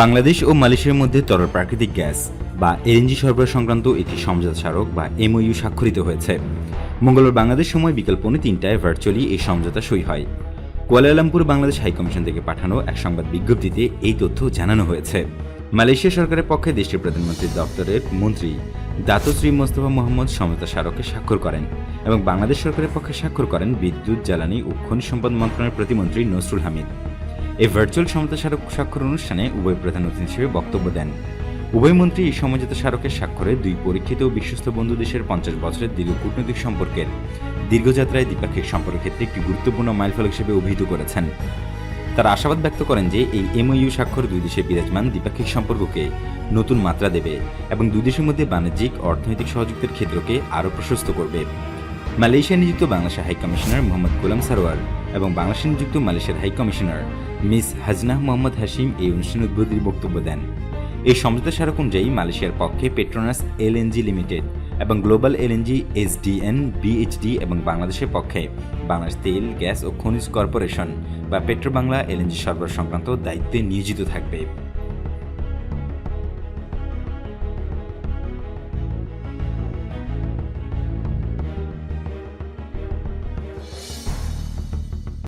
বাংলাদেশ ও মালয়েশিয়ার মধ্যে তরল প্রাকৃতিক গ্যাস বা এলএনজি সরবরাহ সংক্রান্ত একটি সমঝোতা স্মারক বা এমওইউ স্বাক্ষরিত হয়েছে। মঙ্গলবার বাংলাদেশ সময় বিকেল পৌনে তিনটায় ভার্চুয়ালি এই সমঝোতা সই হয়। কুয়ালালামপুর বাংলাদেশ হাইকমিশন থেকে পাঠানো এক সংবাদ বিজ্ঞপ্তিতে এই তথ্য জানানো হয়েছে। মালয়েশিয়া সরকারের পক্ষে দেশটির প্রধানমন্ত্রীর দপ্তরের মন্ত্রী দাতশ্রী মোস্তফা মোহাম্মদ সমঝোতা স্মারকে স্বাক্ষর করেন এবং বাংলাদেশ সরকারের পক্ষে স্বাক্ষর করেন বিদ্যুৎ, জ্বালানি ও খনিজ সম্পদ মন্ত্রণালয়ের প্রতিমন্ত্রী নসরুল হামিদ। এই ভার্চুয়াল সমঝোতা স্মারক স্বাক্ষর অনুষ্ঠানে উভয় প্রধান অতিথি হিসেবে বক্তব্য দেন। উভয় মন্ত্রী এই সমঝোতা স্মারকের স্বাক্ষরে দুই পরীক্ষিত ও বিশ্বস্ত বন্ধু দেশের পঞ্চাশ বছরের দীর্ঘ কূটনৈতিক সম্পর্কের, দীর্ঘযাত্রায় দ্বিপাক্ষিক সম্পর্কের ক্ষেত্রে একটি গুরুত্বপূর্ণ মাইলফলক হিসেবে অভিহিত করেছেন। তারা আশাবাদ ব্যক্ত করেন যে এই এমওইউ স্বাক্ষর দুই দেশের বিরাজমান দ্বিপাক্ষিক সম্পর্ককে নতুন মাত্রা দেবে এবং দুই দেশের মধ্যে বাণিজ্যিক, অর্থনৈতিক সহযোগিতার ক্ষেত্রকে আরও প্রশস্ত করবে। মালয়েশিয়া নিযুক্ত বাংলাদেশের হাই কমিশনার মোহাম্মদ গোলাম সারোয়ার এবং বাংলাদেশ নিযুক্ত মালয়েশিয়ার high commissioner miss Hajnah Mohamed Hashim এই অনুষ্ঠানে উদ্বোধনী বক্তব্য দেন। এই সমঝোতা স্মারক অনুযায়ী মালয়েশিয়ার পক্ষে পেট্রোনাস এলএনজি লিমিটেড এবং গ্লোবাল এলএনজি এসডিএন বিএইচডি এবং বাংলাদেশের পক্ষে বাংলাদেশ তেল, গ্যাস ও খনিজ কর্পোরেশন বা পেট্রো বাংলা এলএনজি সরবরাহ সংক্রান্ত দায়িত্বে নিয়োজিত থাকবে।